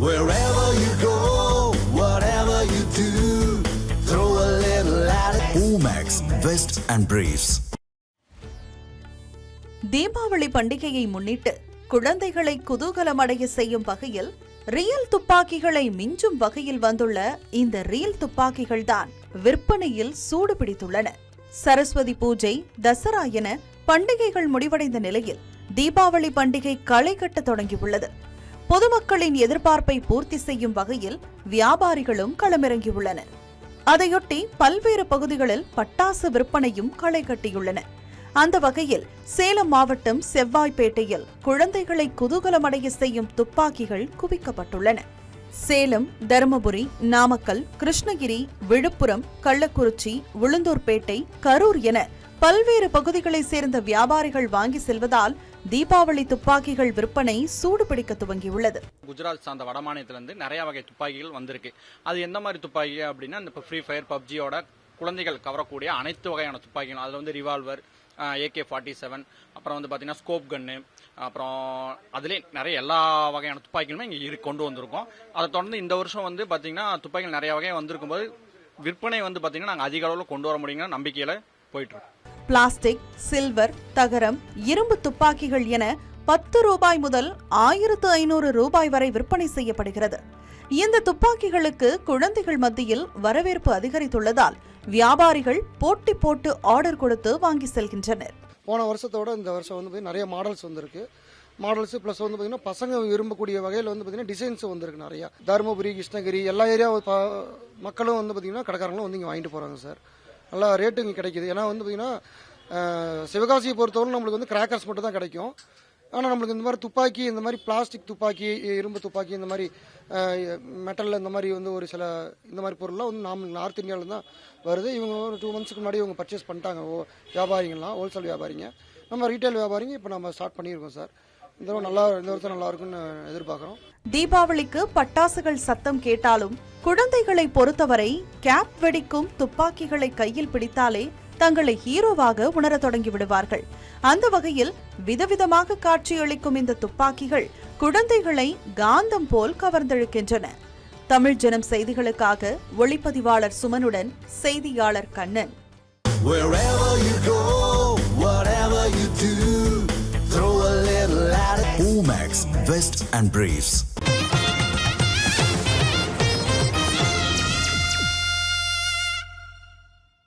Wherever you go, whatever you do, throw a little at it. Omax, Vest and Briefs. Deepavali பண்டிகையை முன்னிட்டு குழந்தைகளை குதூகலமடைய செய்யும் வகையில் ரியல் துப்பாக்கிகளை மிஞ்சும் வகையில் வந்துள்ள இந்த ரியல் துப்பாக்கிகள்தான் விற்பனையில் சூடு பிடித்துள்ளன சரஸ்வதி பூஜை தசரா என பண்டிகைகள் முடிவடைந்த நிலையில் தீபாவளி பண்டிகை களை கட்ட தொடங்கியுள்ளது பொதுமக்களின் எதிர்பார்ப்பை பூர்த்தி செய்யும் வகையில் வியாபாரிகளும் களமிறங்கியுள்ளனர் அதையொட்டி பல்வேறு பகுதிகளில் பட்டாசு விற்பனையும் களை கட்டியுள்ளன. அந்த வகையில் சேலம் மாவட்டம் செவ்வாய்ப்பேட்டையில் குழந்தைகளை குதூகலமடைய செய்யும் துப்பாக்கிகள் குவிக்கப்பட்டுள்ளன. சேலம் தருமபுரி நாமக்கல் கிருஷ்ணகிரி விழுப்புரம் கள்ளக்குறிச்சி உளுந்தூர்பேட்டை கரூர் என பல்வேறு பகுதிகளைச் சேர்ந்த வியாபாரிகள் வாங்கி செல்வதால் தீபாவளி துப்பாக்கிகள் விற்பனை சூடுபிடிக்க துவங்கியுள்ளது. குஜராத் சார்ந்த வடமாநிலத்திலிருந்து நிறைய வகை துப்பாக்கிகள் வந்திருக்கு. அது எந்த மாதிரி துப்பாக்கி அப்படின்னா இந்த ஃப்ரீ ஃபயர் பப்ஜியோட குழந்தைகள் கவரக்கூடிய அனைத்து வகையான துப்பாக்கிகள். அதில் வந்து ரிவால்வர் ஏகே ஃபார்ட்டி செவன் அப்புறம் வந்து பார்த்தீங்கன்னா ஸ்கோப் கன்னு அப்புறம் அதுலேயே நிறைய எல்லா வகையான துப்பாக்கிகளுமே இங்கே இரு கொண்டு வந்திருக்கோம். அதை தொடர்ந்து இந்த வருஷம் வந்து பார்த்தீங்கன்னா துப்பாக்கிகள் நிறைய வகையாக வந்திருக்கும் போது விற்பனை வந்து பார்த்தீங்கன்னா நாங்கள் அதிக அளவில் கொண்டு வர முடியுங்கிற நம்பிக்கையில் போயிட்டுருக்கோம் பிளாஸ்டிக் சில்வர் தகரம் இரும்பு துப்பாக்கிகள் என பத்து ரூபாய் முதல் ஆயிரத்து ஐநூறு ரூபாய் வரை விற்பனை செய்யப்படுகிறது. இந்த துப்பாக்கிகளுக்கு குழந்தைகள் மத்தியில் வரவேற்பு அதிகரித்துள்ளதால் வியாபாரிகள் போட்டி போட்டு ஆர்டர் கொடுத்து வாங்கி செல்கின்றனர். போன வருஷத்தோட இந்த வருஷம் வந்து பார்த்தீங்கன்னா நிறைய மாடல்ஸ் வந்திருக்கு. மாடல்ஸ் ப்ளஸ் வந்து பார்த்தீங்கன்னா பசங்க விரும்பக்கூடிய வகையில் வந்து பார்த்தீங்கன்னா டிசைன்ஸ் வந்திருக்கு நிறையா. தருமபுரி கிருஷ்ணகிரி எல்லா ஏரியா மக்களும் வந்து பார்த்தீங்கன்னா கடைக்காரங்களும் வந்து இங்கே வாங்கிட்டு போகிறாங்க சார் நல்லா ரேட்டு இங்கே கிடைக்குது. ஏன்னா வந்து பார்த்தீங்கன்னா சிவகாசியை பொறுத்தவரை நம்மளுக்கு வந்து கிராக்கர்ஸ் மட்டும் தான் கிடைக்கும். ஆனால் நம்மளுக்கு இந்த மாதிரி துப்பாக்கி இந்த மாதிரி பிளாஸ்டிக் துப்பாக்கி இரும்பு துப்பாக்கி இந்த மாதிரி மெட்டலில் இந்த மாதிரி வந்து ஒரு சில இந்த மாதிரி பொருள்லாம் வந்து நாம் நார்த் இந்தியாவில் தான் வருது. இவங்க ஒரு டூ மந்த்ஸ்க்கு முன்னாடி இவங்க பர்ச்சேஸ் பண்ணிட்டாங்க. ஓ வியாபாரிங்களாம் ஹோல்சேல் வியாபாரிங்க. நம்ம ரீட்டைல் வியாபாரிங்க இப்போ நம்ம ஸ்டார்ட் பண்ணியிருக்கோம் சார் இந்த தடவை நல்லா இந்த வருஷம் நல்லா இருக்கும்னு எதிர்பார்க்குறோம். தீபாவளிக்கு பட்டாசுகள் சத்தம் கேட்டாலும் குழந்தைகளை பொறுத்தவரை கேப் வெடிக்கும் துப்பாக்கிகளை கையில் பிடித்தாலே தங்களை ஹீரோவாக உணரத் தொடங்கி விடுவார்கள். அந்த வகையில் விதவிதமாக காட்சியளிக்கும் இந்த துப்பாக்கிகள் குழந்தைகளை காந்தம் போல் கவர்ந்தெழுக்கின்றன. தமிழ் ஜனம் செய்திகளுக்காக ஒளிப்பதிவாளர் சுமனுடன் செய்தியாளர் Kannan. Cool Max, Vest and Briefs.